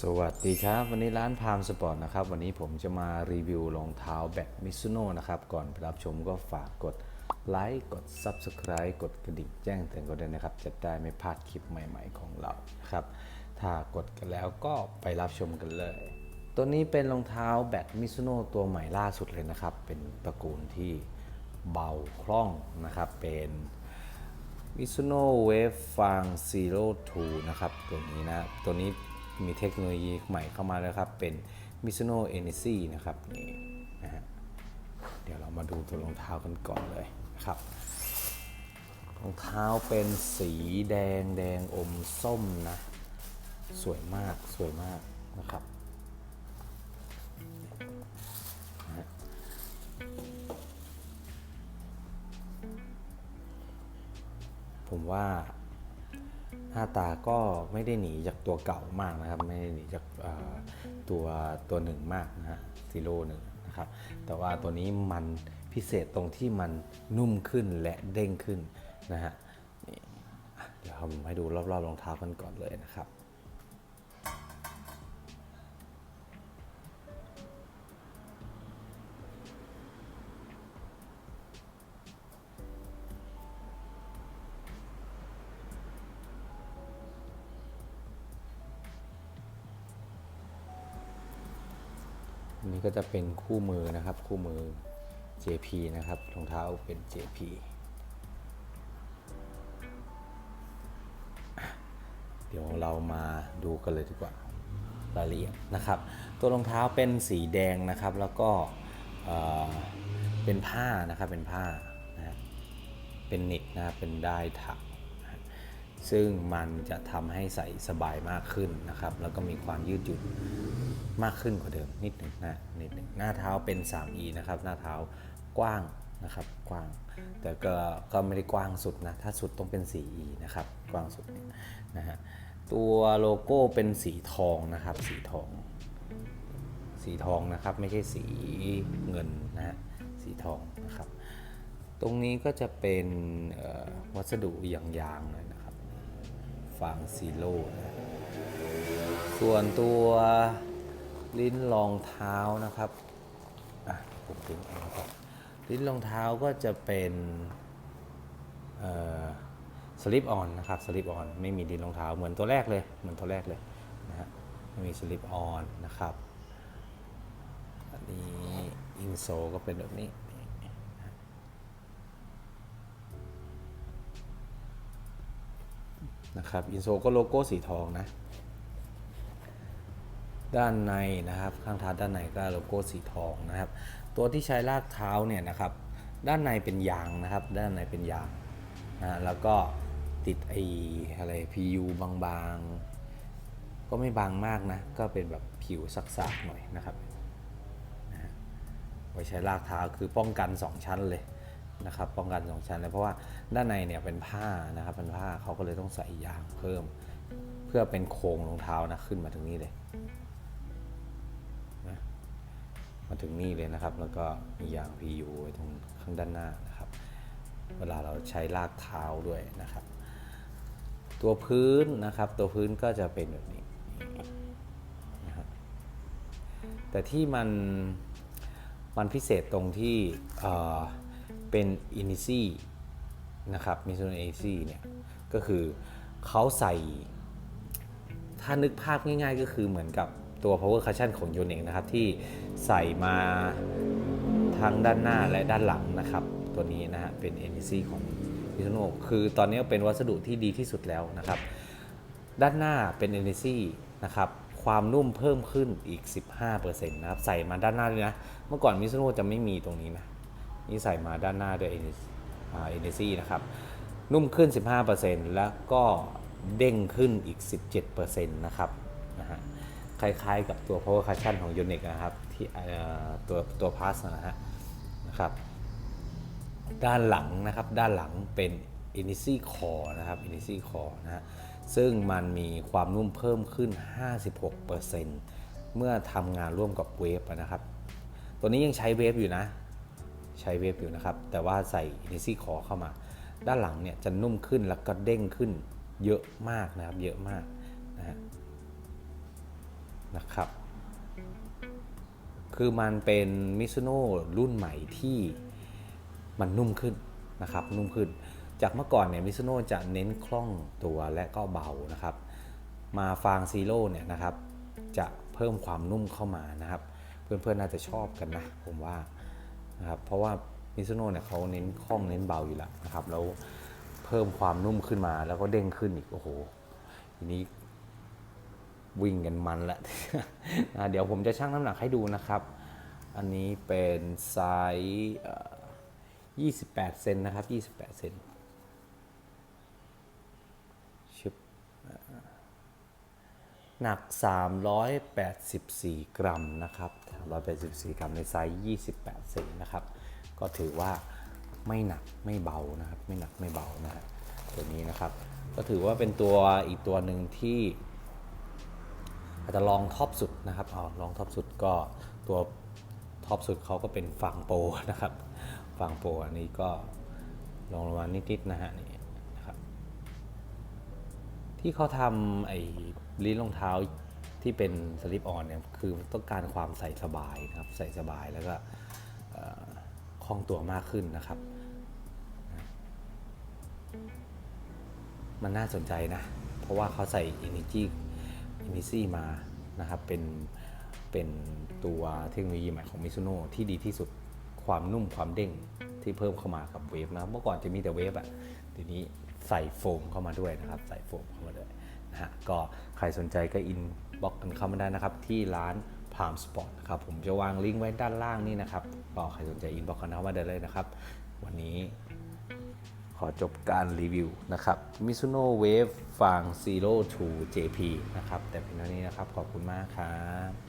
สวัสดีครับวันนี้ร้านพามสปอร์ตนะครับวันนี้ผมจะมารีวิวรองเท้าแบตมิซุโน่นะครับก่อนไปรับชมก็ฝากกดไลค์กด Subscribe กดกระดิ่งแจ้งเตือนกันด้วยนะครับ จะได้ไม่พลาดคลิปใหม่ ๆ ของเราครับ ถ้ากดกันแล้วก็ไปรับชมกันเลย ตัวนี้เป็นรองเท้าแบตมิซุโน่ตัวใหม่ล่าสุดเลยนะครับ เป็นตระกูลที่เบาคล่องนะครับเป็นมิซุโน่เวฟฟังซีโร่ทูนะครับตัวนี้นะตัวนี้ มีเทคโนโลยีใหม่เข้ามาแล้วครับ เป็นมิซุโน่เอเนซีนะครับนี่นะฮะเดี๋ยวเรามาดูตัวรองเท้ากันก่อนเลยนะครับรองเท้าเป็นสีแดงแดงอมส้มนะ สวยมากสวยมากนะครับผมว่า หน้าตาก็ไม่ได้หนีจากตัวเก่ามากนะครับ ไม่ได้หนีจากตัวตัวหนึ่งมากนะฮะซีโร่หนึ่งนะครับ แต่ว่าตัวนี้มันพิเศษตรงที่มันนุ่มขึ้นและเด้งขึ้นนะฮะนี่อะเดี๋ยวผมให้ดูรอบๆรองเท้ากันก่อนเลยนะครับ นี้ก็จะเป็นคู่มือนะครับ คู่มือ JP นะครับรองเท้าเป็น JP เดี๋ยวเรามาดูกันเลยดีกว่ารายละเอียดนะครับ ตัวรองเท้าเป็นสีแดงนะครับ แล้วก็เเป็นผ้านะครับ เป็นผ้านะเป็นนิกนะครับ เป็นได้ถัก ซึ่งมันจะทำให้ใส่สบายมากขึ้นนะครับ แล้วก็มีความยืดหยุ่นมากขึ้นกว่าเดิมนิดหนึ่งนะนิดหนึ่งหน้าเท้าเป็น 3E นะครับ หน้าเท้ากว้างนะครับกว้าง แต่ก็ก็ไม่ได้กว้างสุดนะ ถ้าสุดต้องเป็น 4E นะครับ กว้างสุดนะฮะตัวโลโก้เป็นสีทองนะครับ สีทอง สีทองนะครับ ไม่ใช่สีเงินนะฮะสีทองนะครับ ตรงนี้ก็จะเป็นวัสดุอย่างๆเลยนะ ครับฟางซีโร่นะส่วนตัวลิ้นรองเท้านะครับอะผมถึงเอามาก่อนลิ้นรองเท้าก็จะเป็นสลิปออนนะครับสลิปออนไม่มีลิ้นรองเท้าเหมือนตัวแรกเลยเหมือนตัวแรกเลยนะฮะไม่มีสลิปออนนะครับอันนี้อินโซก็เป็นแบบนี้ นะครับอินโซก็โลโก้สีทองนะ ด้านในนะครับข้างท้ายด้านในก็โลโก้สีทองนะครับ ตัวที่ใช้ลากเท้าเนี่ยนะครับ ด้านในเป็นยางนะครับ ด้านในเป็นยางนะแล้วก็ติดไอ้อะไร PU บางๆ ก็ไม่บางมากนะ ก็เป็นแบบผิวสักๆหน่อยนะครับนะไว้ใช้ลากเท้าคือป้องกัน 2 ชั้นเลย นะครับป้องกัน2ชั้นเลยเพราะว่าด้านในเนี่ยเป็นผ้านะครับเป็นผ้าเขาก็เลยต้องใส่ยางเพิ่ม เพื่อเป็นโครงรองเท้านะขึ้นมาถึงนี่เลยนะมาถึงนี่เลยนะครับ แล้วก็มียาง PU ไว้ตรงข้างด้านหน้านะครับ เวลาเราใช้ลากเท้าด้วยนะครับ ตัวพื้นนะครับ ตัวพื้นก็จะเป็นแบบนี้นะครับแต่ที่มันมันพิเศษตรงที่เอ่อ เป็นอินิซี่นะครับมิซูเนอิซี่เนี่ยก็คือเขาใส่ ถ้านึกภาพง่ายๆ ก็คือเหมือนกับตัว power cushion ของ y o n e x นะครับ ที่ใส่มาทั้งด้านหน้าและด้านหลังนะครับ ตัวนี้นะฮะเป็น NEC ของ Mizuno คือตอนนี้เป็นวัสดุที่ดีที่สุดแล้วนะครับ ด้านหน้าเป็น NEC นะครับความนุ่มเพิ่มขึ้นอีก 15%นะครับ ใส่มาด้านหน้าด้วยนะ เมื่อก่อน Mizuno จะไม่มีตรงนี้นะ นี่ใส่มาด้านหน้าด้วย NEC นะครับ นุ่มขึ้น 15%แล้วก็เด้งขึ้นอีก 17%นะครับนะฮะคล้ายๆกับตัว power cushion ของ u n i q นะครับที่ตัวตัว plus นะฮะนะครับ ด้านหลังนะครับด้านหลังเป็น i n i c i Core นะครับ i n i c i Core นะฮะซึ่งมันมีความนุ่มเพิ่มขึ้น 56%เมื่อทำงานร่วมกับเวฟนะครับ ตัวนี้ยังใช้เวฟอยู่นะ ใช้เวฟอยู่นะครับ แต่ว่าใส่ i n i c i Core เข้ามา ด้านหลังเนี่ยจะนุ่มขึ้นแล้วก็เด้งขึ้นเยอะมากนะครับ เยอะมากนะฮะนะครับ คือมันเป็นมิซูโน่รุ่นใหม่ที่มันนุ่มขึ้นนะครับ นุ่มขึ้น จากเมื่อก่อนเนี่ยมิซูโน่จะเน้นคล่องตัวและก็เบานะครับ มาฟางซีโร่เนี่ยนะครับ จะเพิ่มความนุ่มเข้ามานะครับ เพื่อนๆน่าจะชอบกันนะ ผมว่า นะครับเพราะว่ามิซูโน่เนี่ยเขาเน้นคล่องเน้นเบาอยู่แล้วนะครับแล้วเพิ่มความนุ่มขึ้นมาแล้วก็เด้งขึ้นอีกโอ้โหทีนี้วิ่งกันมันละอะเดี๋ยวผมจะชั่งน้ำหนักให้ดูนะครับ อันนี้เป็นไซส์เอ่อ28 เซนนะครับ 28 เซนชึบอ่า หนัก 384 กรัมนะครับ 384 กรัมในไซส์ 28เซนนะครับ ก็ถือว่าไม่หนักไม่เบานะครับ ไม่หนักไม่เบานะฮะตัวนี้นะครับ ก็ถือว่าเป็นตัวอีกตัวหนึ่งที่อาจจะลองท็อปสุดนะครับเอาลองท็อปสุดก็ตัวท็อปสุดเขาก็เป็นฝั่งโปรนะครับ ฝั่งโปรอันนี้ก็ลองลงมานิดๆนะฮะนี่ ที่เขาทำไอ้ลิ้นรองเท้าที่เป็นสลิปออนเนี่ยคือต้องการความใส่สบายนะครับใส่สบายแล้วก็คล่องตัวมากขึ้นนะครับ มันน่าสนใจนะ เพราะว่าเขาใส่ Energy Energy มานะครับเป็นเป็นตัวเทคโนโลยีใหม่ของมิซูโน่ที่ดีที่สุดความนุ่มความเด้งที่เพิ่มเข้ามากับเวฟนะเมื่อก่อนจะมีแต่เวฟอะทีนี้ ใส่โฟมเข้ามาด้วยนะครับ ใส่โฟมเข้ามาด้วยนะฮะก็ใครสนใจก็อินบ็อกกันเข้ามาได้นะครับ ที่ร้าน Palm Sport นะครับผมจะวางลิงก์ไว้ด้านล่างนี่นะครับก็ใครสนใจอินบ็อกกันเข้ามาได้เลยนะครับ วันนี้ขอจบการรีวิวนะครับ Mizuno Wave ฟาง Zero 2 JP นะครับ แต่เพียงเท่านี้นะครับ ขอบคุณมากครับ